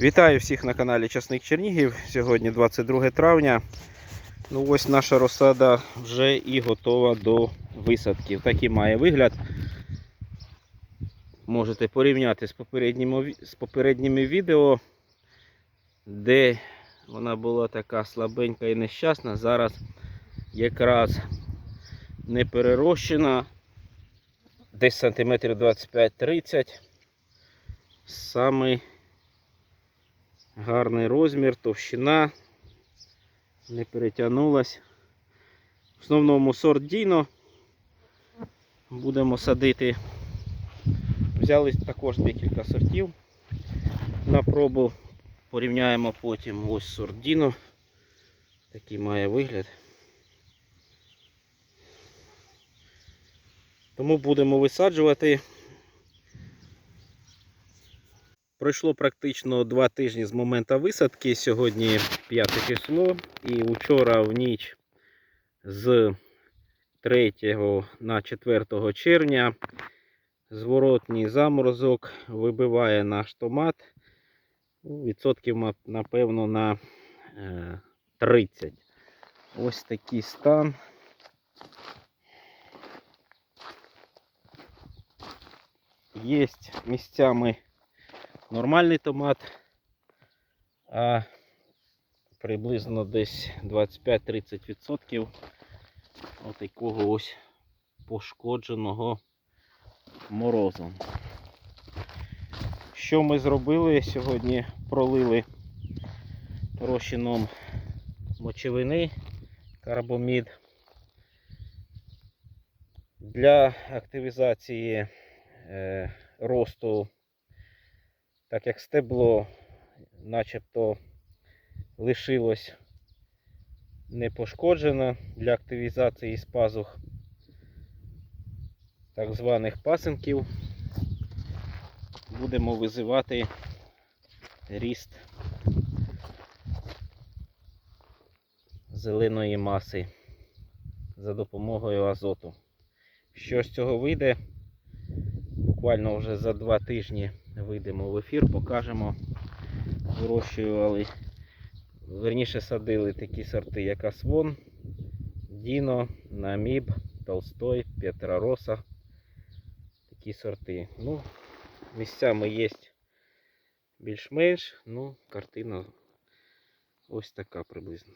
Вітаю всіх на каналі Часник Чернігів. Сьогодні 22 травня. Ну ось наша розсада вже і готова до висадки. Такий має вигляд. Можете порівняти з попередніми, з попередніми відео, де вона була така слабенька і нещасна. Зараз якраз не перерощена. Десь сантиметрів 25-30. Самий гарний розмір, товщина, не перетягнулась. В основному сорт Діно. Будемо садити. Взяли також декілька сортів на пробу. Порівняємо потім ось сорт Діно. Такий має вигляд. Тому будемо висаджувати. Пройшло практично два тижні з моменту висадки. Сьогодні 5 число. І вчора в ніч з 3 на 4 червня зворотній заморозок вибиває наш томат. Ну, Відсотків, напевно, на е, 30. Ось такий стан. Є місцями нормальний томат, а приблизно десь 25-30% от ось пошкодженого морозом. Що ми зробили? Сьогодні пролили розчином мочевини карбомід. Для активізації е, росту так як стебло начебто лишилось не пошкоджено для активізації з пазух так званих пасинків, будемо визивати ріст зеленої маси за допомогою азоту. Що з цього вийде? Буквально вже за два тижні вийдемо в ефір, покажемо. Вирощували, верніше садили такі сорти, як Асвон, Діно, Наміб, Толстой, Петрароса. Такі сорти. Ну, місцями є більш-менш, ну, картина ось така приблизно.